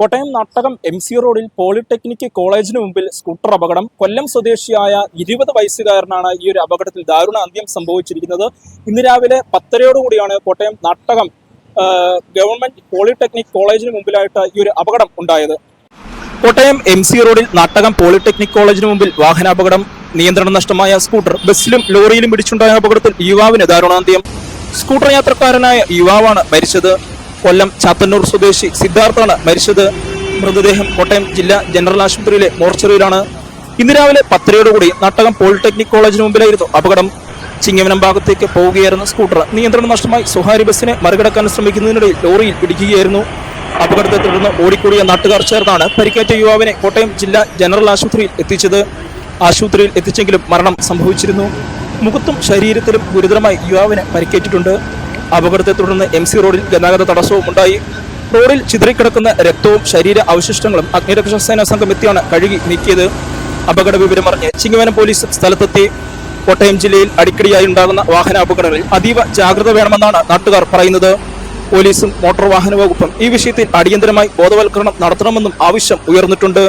Kottayam Nattakam M C റോഡിൽ polytechnic കോളേജിന് മുമ്പിൽ സ്കൂട്ടർ അപകടം. കൊല്ലം സ്വദേശിയായ ഇരുപത് വയസ്സുകാരനാണ് ഈ ഒരു അപകടത്തിൽ ദാരുണ അന്ത്യം സംഭവിച്ചിരിക്കുന്നത്. ഇന്ന് രാവിലെ പത്തരയോടുകൂടിയാണ് കോട്ടയം നാട്ടകം ഗവൺമെന്റ് പോളിടെക്നിക് കോളേജിന് മുമ്പിലായിട്ട് ഈ ഒരു അപകടം ഉണ്ടായത്. കോട്ടയം എം സി റോഡിൽ നാട്ടകം പോളിടെക്നിക് കോളേജിന് മുമ്പിൽ വാഹനാപകടം നിയന്ത്രണം നഷ്ടമായ സ്കൂട്ടർ ബസ്സിലും ലോറിയിലും പിടിച്ചുണ്ടായ അപകടത്തിൽ യുവാവിന് ദാരുണാന്ത്യം. സ്കൂട്ടർ യാത്രക്കാരനായ യുവാവാണ് മരിച്ചത്. കൊല്ലം ചാത്തന്നൂർ സ്വദേശി സിദ്ധാർത്ഥാണ് മരിച്ചത്. മൃതദേഹം കോട്ടയം ജില്ലാ ജനറൽ ആശുപത്രിയിലെ മോർച്ചറിയിലാണ്. ഇന്ന് രാവിലെ പത്തരയോടുകൂടി നാട്ടകം പോളിടെക്നിക് കോളേജിന് മുമ്പിലായിരുന്നു അപകടം. ചിങ്ങവനം ഭാഗത്തേക്ക് പോവുകയായിരുന്ന സ്കൂട്ടർ നിയന്ത്രണം നഷ്ടമായി സ്വകാര്യ ബസ്സിനെ മറികടക്കാൻ ശ്രമിക്കുന്നതിനിടയിൽ ലോറിയിൽ ഇടിക്കുകയായിരുന്നു. അപകടത്തെ തുടർന്ന് ഓടിക്കൂടിയ നാട്ടുകാർ ചേർന്നാണ് പരിക്കേറ്റ യുവാവിനെ കോട്ടയം ജില്ലാ ജനറൽ ആശുപത്രിയിൽ എത്തിച്ചത്. ആശുപത്രിയിൽ എത്തിച്ചെങ്കിലും മരണം സംഭവിച്ചിരുന്നു. മുഖത്തും ശരീരത്തിലും ഗുരുതരമായി യുവാവിനെ പരിക്കേറ്റിട്ടുണ്ട്. അപകടത്തെ തുടർന്ന് എം സി റോഡിൽ ഗതാഗത തടസ്സവും ഉണ്ടായി. റോഡിൽ ചിതറിക്കിടക്കുന്ന രക്തവും ശരീര അവശിഷ്ടങ്ങളും അഗ്നിരക്ഷാ സേനാ സംഘം എത്തിയാണ് കഴുകി നീക്കിയത്. അപകട വിവരം അറിഞ്ഞ് ചിങ്ങവനം പോലീസ് സ്ഥലത്തെത്തി. കോട്ടയം ജില്ലയിൽ അടിക്കടിയായി ഉണ്ടാകുന്ന വാഹന അപകടങ്ങളിൽ അതീവ ജാഗ്രത വേണമെന്നാണ് നാട്ടുകാർ പറയുന്നത്. പോലീസും മോട്ടോർ വാഹന വകുപ്പും ഈ വിഷയത്തിൽ അടിയന്തരമായി ബോധവൽക്കരണം നടത്തണമെന്നും ആവശ്യം ഉയർന്നിട്ടുണ്ട്.